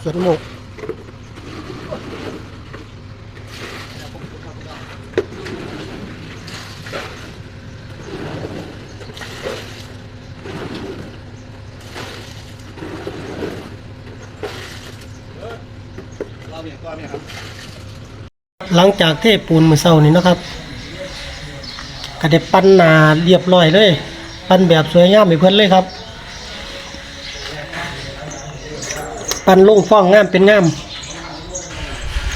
เขียนโมกเขียดก็เนี่ยครับหลังจากเทปูนมือเศร้านี่นะครับก็ได้ปั้นนาเรียบร้อยเลย ปั้นแบบสวยงามให้เพื่อนเลยครับ ปั้นลงฟ้องงามเป็นงาม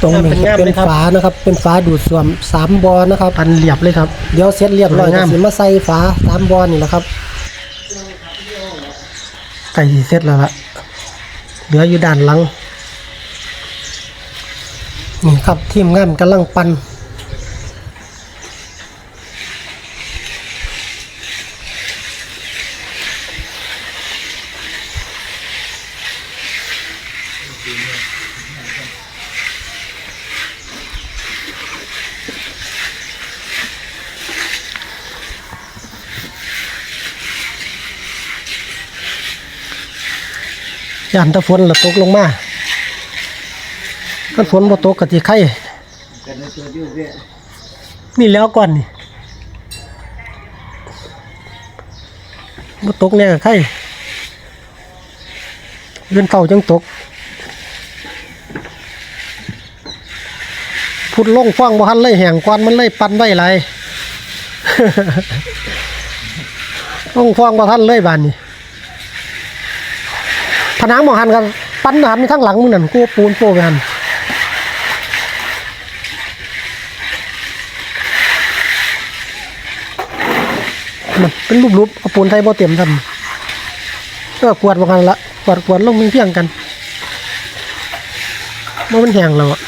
ตรงนี้เป็นงามเป็นเลยครับฝานะครับ เป็นฝาดูดซ่วมสามบอนะครับ ปั้นเรียบเลยครับ เดี๋ยวเสร็จเรียบร้อยสวยก็งามสิมาใส่ฝาสามบอนี่แหละครับไก่สิเสร็จแล้วล่ะเหลืออยู่ด้านหลังนี่ครับทีมงานกำลังปั่น ย่านตะฝนละตกลงมาถ้าฝนบ่ตกกะสิไข่นี่แล้วก่อนนี่บ่ตกแน่กะไข่เดือนเฝ้าจังตก พุดลงฟังบ่ทันเลยแห่งควันมันเลยปันไว้หลายลงฟังบ่ทันเลยบานนี้ผนังหมอหันกันปั้นน้ำในข้งหลังมึงนั่นกูปูนโปไปหันมันเป็นรูปๆเอาปูนไทยบ่เต็มทำก็กวาดมากันละกวดกวดลงเพียงกันมันมันแห้งแล้วอะ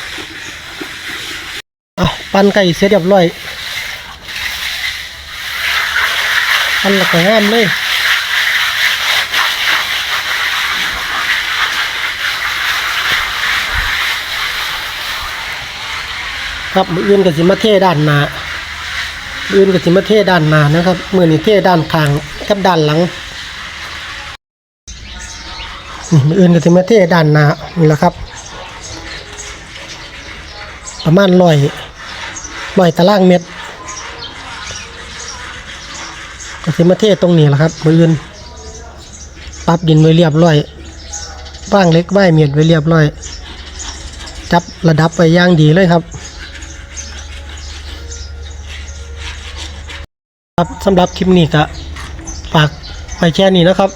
ปั้นไก่เสร็จเรียบร้อยปั้นแล้วก็งามเลยครับมืออื่นกับสิมาเทด้านหน้ามืออื่นกับสิมาเทด้านหน้านะครับมือนี้เทด้านข้างกับด้านหลังนี่มืออื่นกับสิมาเทด้านหน้านี่แหละครับ ประมาณร้อย ร้อยตารางเมตรก็สิมาเทตรงนี้แหละครับมืออื่นปรับดินไว้เรียบร้อยบ้างเล็กใบเมียดไว้เรียบร้อย จับระดับไว้อย่างดีเลยครับ ครับสำหรับคลิปนี้ก็ฝากไว้แค่นี้นะครับ